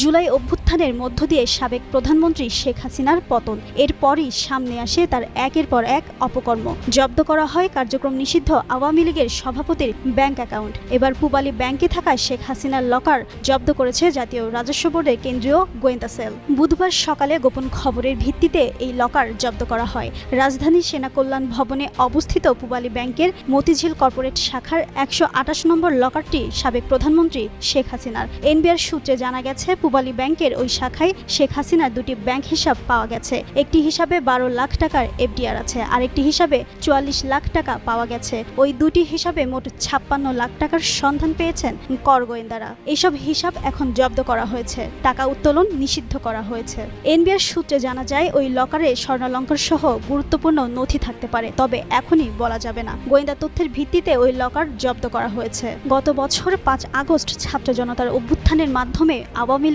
জুলাই অভ্যুত্থানের মধ্য দিয়ে সাবেক প্রধানমন্ত্রী শেখ হাসিনার পতন। এরপরই সামনে আসে তার একের পর এক অপকর্ম। জব্দ করা হয় কার্যক্রম নিষিদ্ধ আওয়ামী লীগের সভাপতির ব্যাংক অ্যাকাউন্ট। এবার পুবালী ব্যাংকে থাকা শেখ হাসিনার লকার জব্দ করেছে জাতীয় রাজস্ব বোর্ডের কেন্দ্রীয় গোয়েন্দা সেল। বুধবার সকালে গোপন খবরের ভিত্তিতে এই লকার জব্দ করা হয়। রাজধানীর সেনা কল্যাণ ভবনে অবস্থিত পুবালী ব্যাংকের মতিঝিল কর্পোরেট শাখার একশো আঠাশ নম্বর লকারটি সাবেক প্রধানমন্ত্রী শেখ হাসিনার। এনবিআর সূত্রে জানা গেছে পুবালী ব্যাংকের ওই শাখায় শেখ হাসিনার দুটি ব্যাংক হিসাব পাওয়া গেছে। একটি হিসাবে বারো লাখ টাকার এফডিআর আছে, আরেকটি হিসাবে চুয়াল্লিশ লাখ টাকা পাওয়া গেছে। ওই দুটি হিসাবে মোট ছাপ্পান্ন লাখ টাকার সন্ধান পেয়েছেন কর গোয়েন্দারা। এইসব হিসাব এখন জব্দ করা হয়েছে, টাকা উত্তোলন নিষিদ্ধ করা হয়েছে। এনবিআর সূত্রে জানা যায়, ওই লকারে স্বর্ণালঙ্কার সহ গুরুত্বপূর্ণ নথি থাকতে পারে, তবে এখনই বলা যাবে না। গোয়েন্দা তথ্যের ভিত্তিতে ওই লকার জব্দ করা হয়েছে। গত বছর পাঁচ আগস্ট ছাত্র জনতার অভ্যুত্থানের মাধ্যমে আওয়ামী